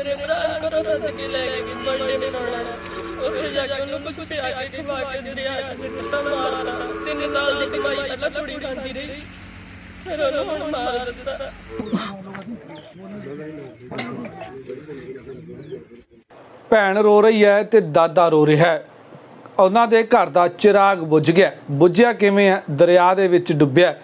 ਮੇਰੇ ਭਰਾ ਨੂੰ ਘਰੋਂ ਸੱਦ ਕੇ ਲੈ ਬਰਥਡੇ ਮਨਾਉਣਾ। ਉੱਥੇ ਜਾ ਕੇ ਉਹਨੂੰ ਕੁਛ ਪਿਆ ਕੇ ਖਵਾ ਕੇ ਦਰਿਆ 'ਚ ਸਿੱਟਾ ਮਾਰਤਾ ਤਿੰਨ ਸਾਲ ਦੀ ਕਮਾਈ ਪਹਿਲਾਂ ਕੁੜੀ ਖਾਂਦੀ ਰਹੀ। ਫਿਰ ਉਹਨੂੰ ਹੁਣ ਮਾਰ ਦਿੱਤਾ। ਭੈਣ ਰੋ ਰਹੀ ਹੈ ਤੇ ਦਾਦਾ ਰੋ ਰਿਹਾ ਹੈ। ਉਹਨਾਂ ਦੇ ਘਰ ਦਾ ਚਿਰਾਗ ਬੁੱਝ ਗਿਆ। ਬੁੱਝਿਆ ਕਿਵੇਂ ਹੈ? ਦਰਿਆ ਦੇ ਵਿੱਚ ਡੁੱਬਿਆ।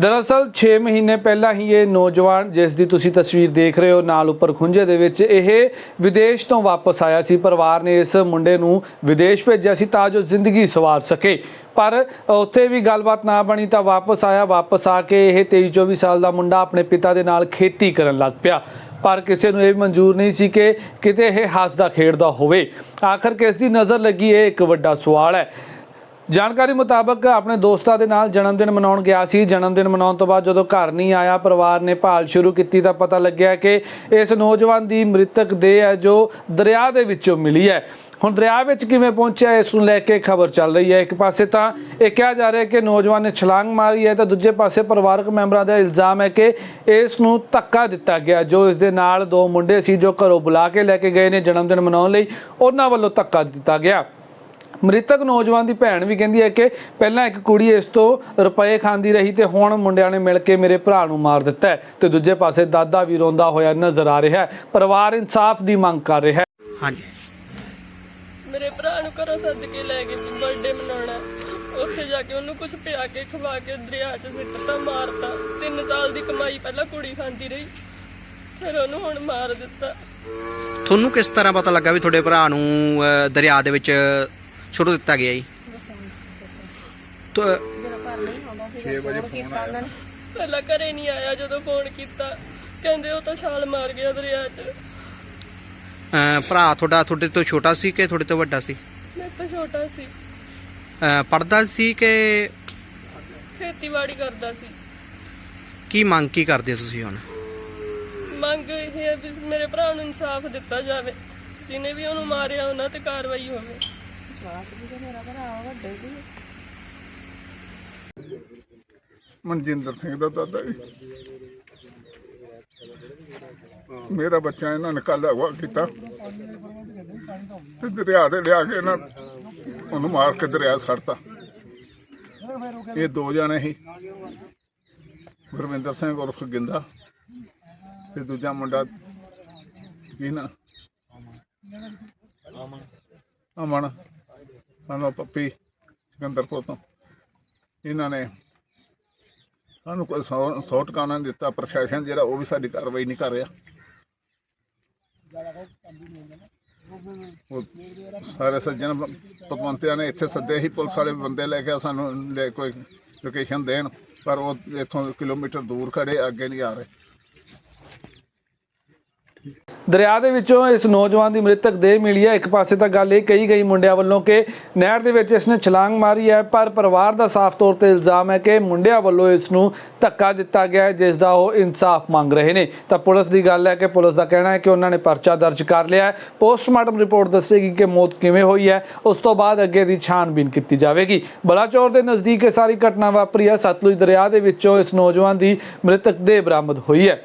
ਦਰਅਸਲ 6 ਮਹੀਨੇ ਪਹਿਲਾਂ ਹੀ ਇਹ ਨੌਜਵਾਨ, ਜਿਸ ਦੀ ਤੁਸੀਂ ਤਸਵੀਰ ਦੇਖ ਰਹੇ ਹੋ ਨਾਲ ਉੱਪਰ ਖੁੰਝੇ ਦੇ ਵਿੱਚ, ਇਹ ਵਿਦੇਸ਼ ਤੋਂ ਵਾਪਸ ਆਇਆ ਸੀ। ਪਰਿਵਾਰ ਨੇ ਇਸ ਮੁੰਡੇ ਨੂੰ ਵਿਦੇਸ਼ ਭੇਜਿਆ ਸੀ ਤਾਂ ਜੋ ਜ਼ਿੰਦਗੀ ਸਵਾਰ ਸਕੇ। ਪਰ ਉੱਥੇ ਵੀ ਗੱਲਬਾਤ ਨਾ ਬਣੀ ਤਾਂ ਵਾਪਸ ਆਇਆ। ਵਾਪਸ ਆ ਕੇ ਇਹ 23 24 ਸਾਲ ਦਾ ਮੁੰਡਾ ਆਪਣੇ ਪਿਤਾ ਦੇ ਨਾਲ ਖੇਤੀ ਕਰਨ ਲੱਗ ਪਿਆ। ਪਰ ਕਿਸੇ ਨੂੰ ਇਹ ਮਨਜ਼ੂਰ ਨਹੀਂ ਸੀ ਕਿ ਕਿਤੇ ਇਹ ਹੱਸਦਾ ਖੇਡਦਾ ਹੋਵੇ। ਆਖਰ ਕਿਸ ਦੀ ਨਜ਼ਰ ਲੱਗੀ, ਇਹ ਇੱਕ ਵੱਡਾ ਸਵਾਲ ਹੈ। ਜਾਣਕਾਰੀ ਮੁਤਾਬਕ ਆਪਣੇ ਦੋਸਤਾਂ ਦੇ ਨਾਲ ਜਨਮ ਦਿਨ ਮਨਾਉਣ ਗਿਆ ਸੀ। ਜਨਮ ਦਿਨ ਮਨਾਉਣ ਤੋਂ ਬਾਅਦ ਜਦੋਂ ਘਰ ਨਹੀਂ ਆਇਆ, ਪਰਿਵਾਰ ਨੇ ਭਾਲ ਸ਼ੁਰੂ ਕੀਤੀ ਤਾਂ ਪਤਾ ਲੱਗਿਆ ਕਿ ਇਸ ਨੌਜਵਾਨ ਦੀ ਮ੍ਰਿਤਕ ਦੇਹ ਹੈ ਜੋ ਦਰਿਆ ਦੇ ਵਿੱਚੋਂ ਮਿਲੀ ਹੈ। ਹੁਣ ਦਰਿਆ ਵਿੱਚ ਕਿਵੇਂ ਪਹੁੰਚਿਆ, ਇਸ ਨੂੰ ਲੈ ਕੇ ਖਬਰ ਚੱਲ ਰਹੀ ਹੈ। ਇੱਕ ਪਾਸੇ ਤਾਂ ਇਹ ਕਿਹਾ ਜਾ ਰਿਹਾ ਹੈ ਕਿ ਨੌਜਵਾਨ ਨੇ ਛਲਾਂਗ ਮਾਰੀ ਹੈ ਤਾਂ ਦੂਜੇ ਪਾਸੇ ਪਰਿਵਾਰਕ ਮੈਂਬਰਾਂ ਦਾ ਇਲਜ਼ਾਮ ਹੈ ਕਿ ਇਸ ਨੂੰ ਧੱਕਾ ਦਿੱਤਾ ਗਿਆ, ਜੋ ਇਸ ਦੇ ਨਾਲ ਦੋ ਮੁੰਡੇ ਸੀ ਜੋ ਘਰੋਂ ਬੁਲਾ ਕੇ ਲੈ ਕੇ ਗਏ ਨੇ। ਜਨਮ ਦਿਨ ਮਨਾਉਣ ਲਈ ਉਹਨਾਂ ਵੱਲੋਂ ਧੱਕਾ ਦਿੱਤਾ ਗਿਆ। ਮ੍ਰਿਤਕ ਨੌਜਵਾਨ ਦੀ ਭੈਣ ਵੀ ਕਹਿੰਦੀ ਹੈ ਕਿ ਪਹਿਲਾਂ ਇੱਕ ਕੁੜੀ ਇਸ ਤੋਂ ਰੁਪਏ ਖਾਂਦੀ ਰਹੀ ਤੇ ਹੁਣ ਮੁੰਡਿਆਂ ਨੇ ਮਿਲ ਕੇ ਮੇਰੇ ਭਰਾ ਨੂੰ ਮਾਰ ਦਿੱਤਾ ਤੇ ਦੂਜੇ ਪਾਸੇ ਦਾਦਾ ਵੀ ਰੋਂਦਾ ਹੋਇਆ ਨਜ਼ਰ ਆ ਰਿਹਾ ਹੈ। ਪਰਿਵਾਰ ਇਨਸਾਫ ਦੀ ਮੰਗ ਕਰ ਰਿਹਾ ਹੈ। ਹਾਂਜੀ। ਮੇਰੇ ਭਰਾ ਨੂੰ ਘਰੋਂ ਸੱਦ ਕੇ ਲੈ ਗਏ ਸੀ ਬਰਥਡੇ ਮਨਾਉਣਾ ਉੱਥੇ ਜਾ ਕੇ ਉਹਨੂੰ ਕੁਛ ਪਿਆ ਕੇ ਖਵਾ ਕੇ ਦਰਿਆ 'ਚ ਸਿੱਟਾ ਮਾਰਤਾ। ਤਿੰਨ ਸਾਲ ਦੀ ਕਮਾਈ ਪਹਿਲਾਂ ਕੁੜੀ ਖਾਂਦੀ ਰਹੀ ਫਿਰ ਉਹਨੂੰ ਹੁਣ ਮਾਰ ਦਿੱਤਾ। ਤੁਹਾਨੂੰ ਕਿਸ ਤਰ੍ਹਾਂ ਪਤਾ ਲੱਗਾ ਵੀ ਤੁਹਾਡੇ ਭਰਾ ਨੂੰ ਅਹ, ਦਰਿਆ ਦੇ ਵਿੱਚ ਸੁੱਟ ਦਿੱਤਾ ਗਿਆ ਜੀ। ਤਾਂ ਪਹਿਲਾਂ ਘਰੇ ਨਹੀਂ ਆਇਆ ਜਦੋਂ ਫੋਨ ਕੀਤਾ। ਕਹਿੰਦੇ ਉਹ ਤਾਂ ਛਾਲ ਮਾਰ ਗਿਆ ਦਰਿਆ 'ਚ। ਅਹ, ਭਰਾ ਤੁਹਾਡਾ ਤੁਹਾਡੇ ਤੋਂ ਛੋਟਾ ਸੀ ਕਿ ਤੁਹਾਡੇ ਤੋਂ ਵੱਡਾ ਸੀ? ਮੈਂ ਤਾਂ ਛੋਟਾ ਸੀ। ਪੜਦਾ ਸੀ ਕਿ ਖੇਤੀਬਾੜੀ ਕਰਦਾ ਸੀ। ਕੀ ਮੰਗ ਕੀ ਕਰਦੇ ਹੋ ਤੁਸੀਂ ਹੁਣ? ਮੰਗ ਇਹ ਹੈ ਵੀ ਮੇਰੇ ਭਰਾ ਨੂੰ ਇਨਸਾਫ ਦਿੱਤਾ ਜਾਵੇ। ਜਿਹਨੇ ਵੀ ਉਹਨੂੰ ਮਾਰਿਆ ਉਹਨਾਂ ਤੇ ਕਾਰਵਾਈ ਹੋਵੇ। ਮਨਜਿੰਦਰ ਸਿੰਘ ਦਾ ਦਾਦਾ ਜੀ। ਮੇਰਾ ਬੱਚਾ ਇਹਨਾਂ ਨੇ ਕੱਲ ਅਗਵਾ ਕੀਤਾ। ਤੇ ਦਰਿਆ ਦੇ ਲਿਆ ਕੇ ਇਹਨਾਂ ਉਹਨੂੰ ਮਾਰ ਕੇ ਦਰਿਆ ਸੜਤਾ। ਇਹ ਦੋ ਜਣੇ ਸੀ। ਗੁਰਵਿੰਦਰ ਸਿੰਘ ਉਰਫ ਗਿੰਦਾ ਤੇ ਦੂਜਾ ਮੁੰਡਾ ਕੀ ਨਾ ਅਮਨ। ਮਨੋ ਪੱਪੀ ਸਿਕੰਦਰਪੁਰ ਤੋਂ ਇਹਨਾਂ ਨੇ ਸਾਨੂੰ ਕੋਈ ਸੌ ਸੌ ਟਿਕਾਣਾ ਨਹੀਂ ਦਿੱਤਾ, ਪ੍ਰਸ਼ਾਸਨ ਜਿਹੜਾ ਉਹ ਵੀ ਸਾਡੀ ਕਾਰਵਾਈ ਨਹੀਂ ਕਰ ਰਿਹਾ। ਸਾਰੇ ਸੱਜਣ ਪਤਵੰਤਿਆਂ ਨੇ ਇੱਥੇ ਸੱਦੇ ਸੀ, ਪੁਲਿਸ ਵਾਲੇ ਬੰਦੇ ਲੈ ਕੇ ਸਾਨੂੰ, ਲੈ ਕੋਈ ਲੋਕੇਸ਼ਨ ਦੇਣ, ਪਰ ਉਹ ਇੱਥੋਂ ਕਿਲੋਮੀਟਰ ਦੂਰ ਖੜੇ ਅੱਗੇ ਨਹੀਂ ਆ ਰਹੇ। ਦਰਿਆ ਦੇ ਵਿੱਚੋਂ ਇਸ ਨੌਜਵਾਨ ਦੀ ਮ੍ਰਿਤਕ ਦੇਹ ਮਿਲੀ ਹੈ। ਇੱਕ ਪਾਸੇ ਤਾਂ ਗੱਲ ਇਹ ਕਹੀ ਗਈ ਮੁੰਡਿਆਂ ਵੱਲੋਂ ਕਿ ਨਹਿਰ ਦੇ ਵਿੱਚ ਇਸਨੇ ਛਲਾਂਗ ਮਾਰੀ ਹੈ, ਪਰ ਪਰਿਵਾਰ ਦਾ ਸਾਫ਼ ਤੌਰ ਤੇ ਇਲਜ਼ਾਮ ਹੈ ਕਿ ਮੁੰਡਿਆਂ ਵੱਲੋਂ ਇਸ ਨੂੰ ਧੱਕਾ ਦਿੱਤਾ ਗਿਆ ਹੈ, ਜਿਸ ਦਾ ਉਹ ਇਨਸਾਫ ਮੰਗ ਰਹੇ ਨੇ। ਤਾਂ ਪੁਲਿਸ ਦੀ ਗੱਲ ਹੈ ਕਿ ਪੁਲਿਸ ਦਾ ਕਹਿਣਾ ਹੈ ਕਿ ਉਹਨਾਂ ਨੇ ਪਰਚਾ ਦਰਜ ਕਰ ਲਿਆ ਹੈ। ਪੋਸਟਮਾਰਟਮ ਰਿਪੋਰਟ ਦੱਸੇਗੀ ਕਿ ਮੌਤ ਕਿਵੇਂ ਹੋਈ ਹੈ। ਉਸ ਤੋਂ ਬਾਅਦ ਅੱਗੇ ਦੀ ਛਾਣਬੀਨ ਕੀਤੀ ਜਾਵੇਗੀ। ਬਲਾਚੌਰ ਦੇ ਨਜ਼ਦੀਕ ਇਹ ਸਾਰੀ ਘਟਨਾ ਵਾਪਰੀ ਹੈ। ਸਤਲੁਜ ਦਰਿਆ ਦੇ ਵਿੱਚੋਂ ਇਸ ਨੌਜਵਾਨ ਦੀ ਮ੍ਰਿਤਕ ਦੇਹ ਬਰਾਮਦ ਹੋਈ ਹੈ।